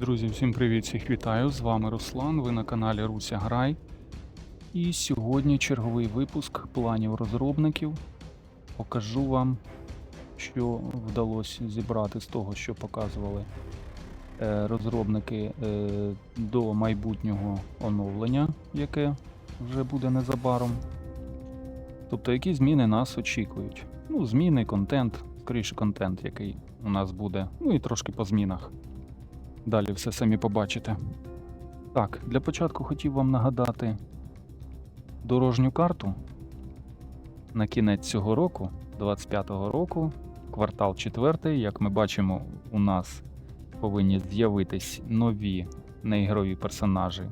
Друзі, всім привіт, всіх вітаю! З вами Руслан. Ви на каналі Руся Грай. І сьогодні черговий випуск планів розробників. Покажу вам, що вдалося зібрати з того, що показували е, розробники е, до майбутнього оновлення, яке вже буде незабаром. Тобто, які зміни нас очікують. Ну, зміни, контент, скоріше контент, який у нас буде, ну і трошки по змінах. Далі все самі побачите. Так, для початку хотів вам нагадати дорожню карту на кінець цього року, 25-го року, квартал 4, як ми бачимо, у нас повинні з'явитись нові неігрові персонажі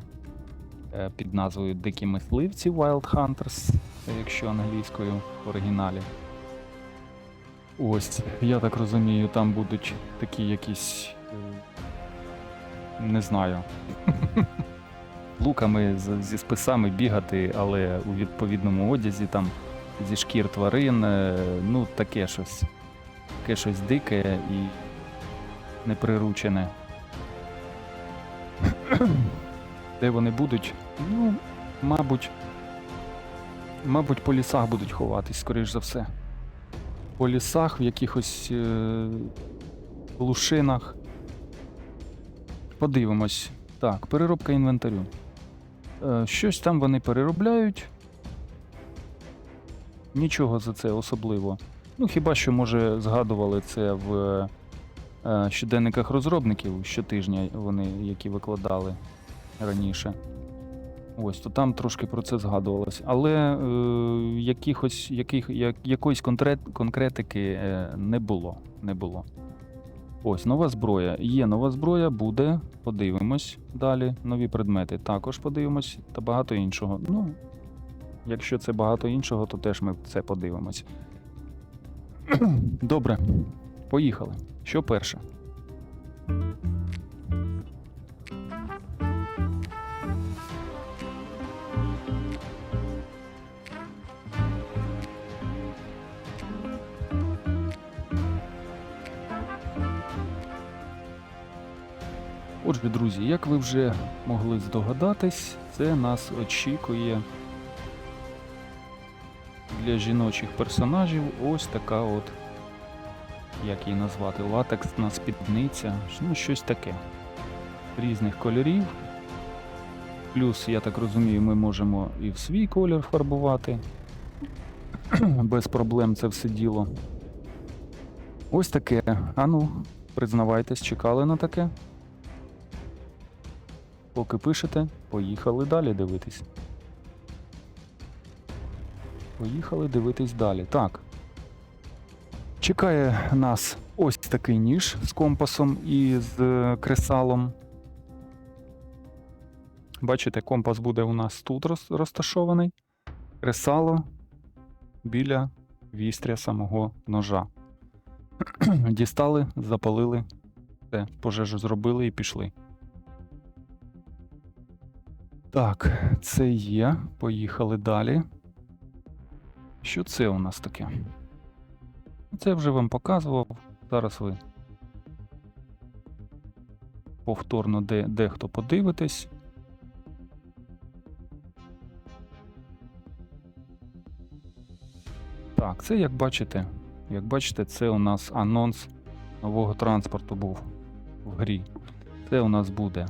е, під назвою Дикі мисливці Wild Hunters, якщо англійською в оригіналі. Ось, я так розумію, там будуть такі якісь. Не знаю. Луками зі списами бігати, але у відповідному одязі там зі шкір тварин, е, ну таке щось. Таке щось дике і неприручене. Де вони будуть? Ну, мабуть. Мабуть, по лісах будуть ховатись, скоріш за все. По лісах, в якихось е- лушинах. Подивимось. Так, переробка інвентарю. Е, щось там вони переробляють. Нічого за це особливо. Ну, хіба що, може, згадували це в е, щоденниках розробників щотижня, вони які викладали раніше. Ось, то там трошки про це згадувалось. Але е, якихось, яких, як, якоїсь конкретики е, не було. Не було. Ось нова зброя. Є нова зброя, буде. Подивимось далі. Нові предмети також подивимось та багато іншого. Ну, якщо це багато іншого, то теж ми це подивимось. Добре, поїхали. Що перше? Отже, друзі, як ви вже могли здогадатись, це нас очікує для жіночих персонажів ось така от, як її назвати, латексна спідниця, ну щось таке. Різних кольорів. Плюс, я так розумію, ми можемо і в свій колір фарбувати. Без проблем це все діло. Ось таке. Ану, признавайтесь, чекали на таке? Поки пишете, поїхали далі дивитись. Поїхали дивитись далі. Так. Чекає нас ось такий ніж з компасом і з е, кресалом. Бачите, компас буде у нас тут розташований. Кресало біля вістря самого ножа. Дістали, запалили, все, пожежу зробили і пішли. Так, це є. Поїхали далі. Що це у нас таке? Це вже вам показував. Зараз ви повторно де, дехто подивитесь. Так, це як бачите, як бачите, це у нас анонс нового транспорту був в грі. Це у нас буде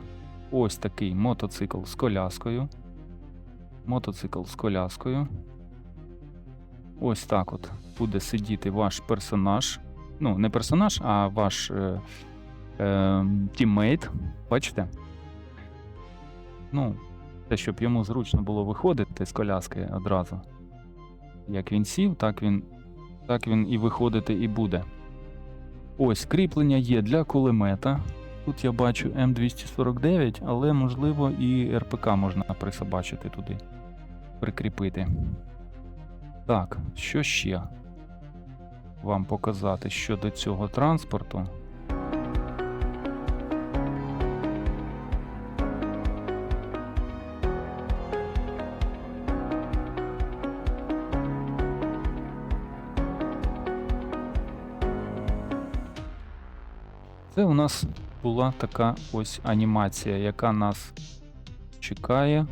ось такий мотоцикл з коляскою. Мотоцикл з коляскою. Ось так от буде сидіти ваш персонаж. Ну, не персонаж, а ваш е, е, тіммейт. Бачите? Ну, те, щоб йому зручно було виходити з коляски одразу. Як він сів, так він, так він і виходити і буде. Ось кріплення є для кулемета. Тут я бачу М249, але можливо і РПК можна присобачити туди, прикріпити. Так, що ще вам показати щодо цього транспорту? Це у нас була така ось анімація, яка нас чекає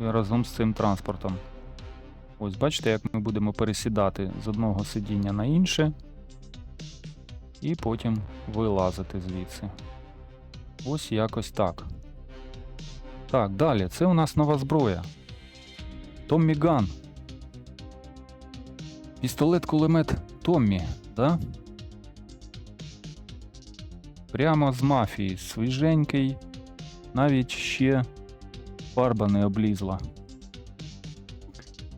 разом з цим транспортом. Ось бачите, як ми будемо пересідати з одного сидіння на інше, і потім вилазити звідси. Ось якось так. Так, далі. Це у нас нова зброя. Томмі Ган. Пістолет-кулемет Томмі, да? Прямо з мафії, свіженький, навіть ще фарба не облізла.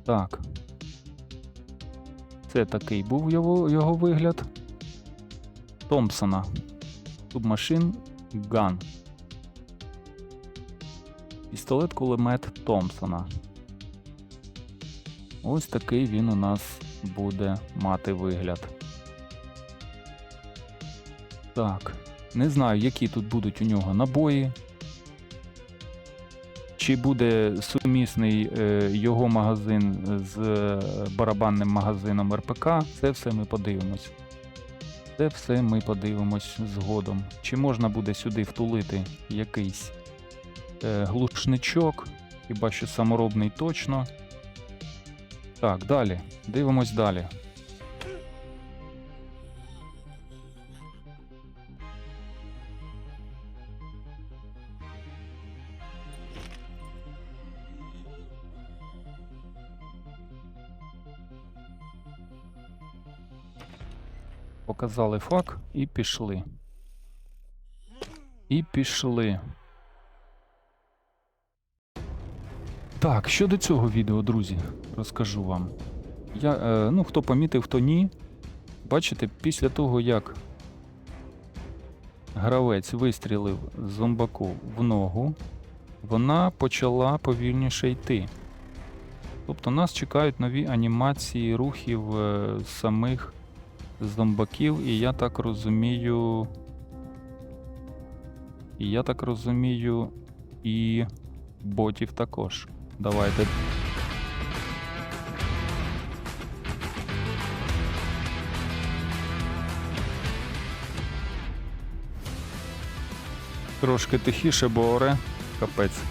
Так. Це такий був його, його вигляд. Томпсона. Субмашин Ган. Пістолет кулемет Томпсона. Ось такий він у нас буде мати вигляд. Так. Не знаю, які тут будуть у нього набої. Чи буде сумісний е, його магазин з е, барабанним магазином РПК, це все ми подивимось. Це все ми подивимось згодом. Чи можна буде сюди втулити якийсь е, глушничок, хіба що саморобний точно. Так, далі. Дивимось далі. Показали фак і пішли. І пішли. Так, щодо цього відео, друзі, розкажу вам. Я, е, ну, хто помітив, хто ні. Бачите, після того, як гравець вистрілив зомбаку в ногу, вона почала повільніше йти. Тобто нас чекають нові анімації рухів е, самих зомбаків, і я так розумію. І я так розумію, і ботів також. Давайте. Трошки тихіше, бо оре капець.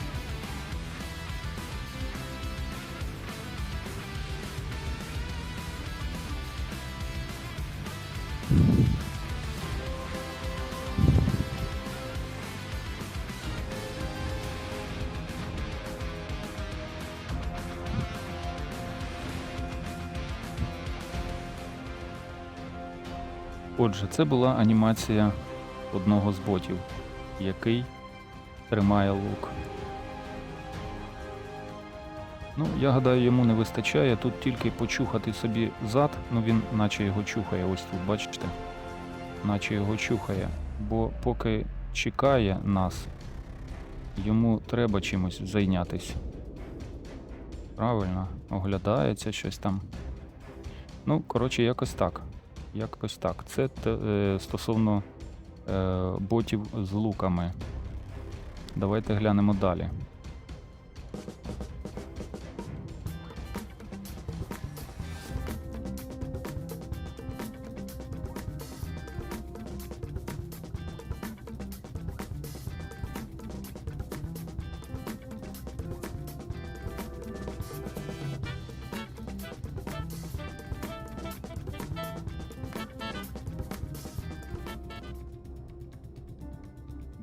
Отже, це була анімація одного з ботів, який тримає лук. Ну, я гадаю, йому не вистачає тут тільки почухати собі зад, ну він наче його чухає, ось тут, бачите? Наче його чухає. Бо поки чекає нас, йому треба чимось зайнятися. Правильно, оглядається щось там. Ну, коротше, якось так. Якось так. Це е, стосовно е, ботів з луками. Давайте глянемо далі.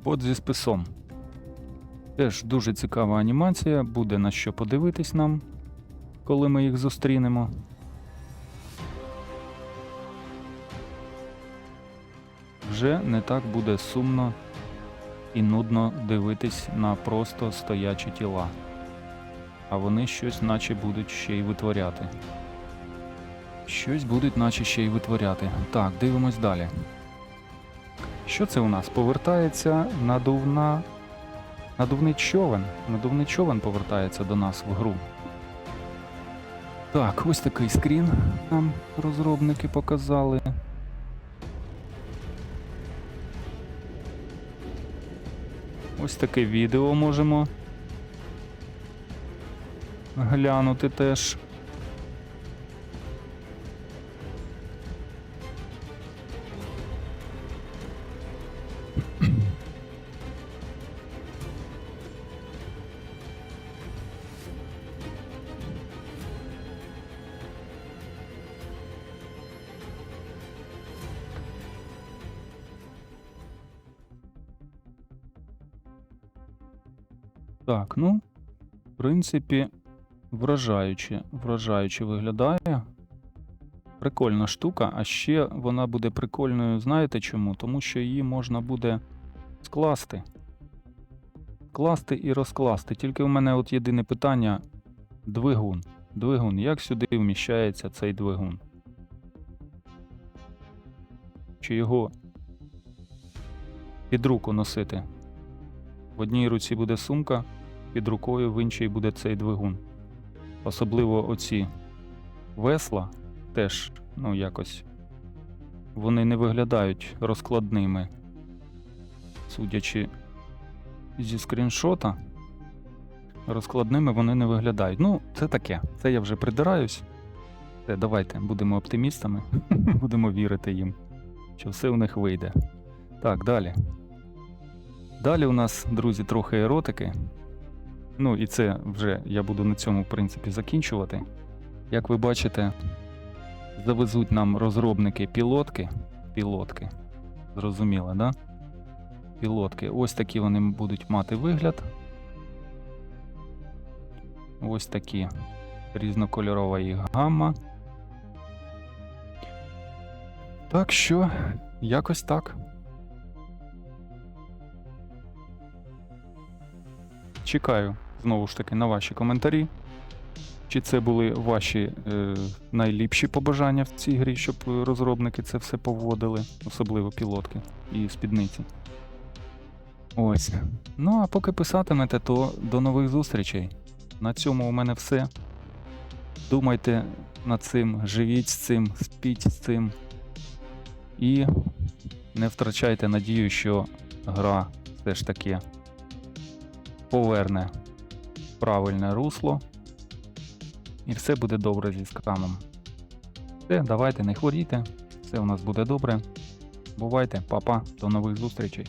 Бот зі списом. Теж дуже цікава анімація, буде на що подивитись нам, коли ми їх зустрінемо. Вже не так буде сумно і нудно дивитись на просто стоячі тіла. А вони щось наче будуть ще й витворяти. Щось будуть наче ще й витворяти. Так, дивимось далі. Що це у нас? Повертається надувна. Надувний човен. Надувний човен повертається до нас в гру. Так, ось такий скрін нам розробники показали. Ось таке відео можемо глянути теж. Так, ну, в принципі, вражаюче, вражаюче виглядає. Прикольна штука, а ще вона буде прикольною, знаєте чому? Тому що її можна буде скласти. Скласти і розкласти. Тільки у мене от єдине питання: двигун. Двигун. Як сюди вміщається цей двигун? Чи його під руку носити? В одній руці буде сумка, під рукою в іншій буде цей двигун. Особливо оці весла теж, ну, якось. Вони не виглядають розкладними. Судячи зі скріншота, розкладними вони не виглядають. Ну, це таке. Це я вже придираюсь. Це, давайте будемо оптимістами, будемо вірити їм, що все у них вийде. Так, далі. Далі у нас, друзі, трохи еротики. Ну, і це вже я буду на цьому, в принципі, закінчувати. Як ви бачите, завезуть нам розробники пілотки. Пілотки. Зрозуміло, да? Пілотки. Ось такі вони будуть мати вигляд. Ось такі. Різнокольорова їх гамма. Так що, якось так. Чекаю знову ж таки на ваші коментарі. Чи це були ваші е, найліпші побажання в цій грі, щоб розробники це все поводили, особливо пілотки і спідниці. Ось. Ну а поки писатимете, то до нових зустрічей. На цьому у мене все. Думайте над цим, живіть з цим, спіть з цим. І не втрачайте надію, що гра все ж таки поверне правильне русло. І все буде добре зі Скрамом. Все, давайте, не хворійте, все у нас буде добре. Бувайте, папа, до нових зустрічей.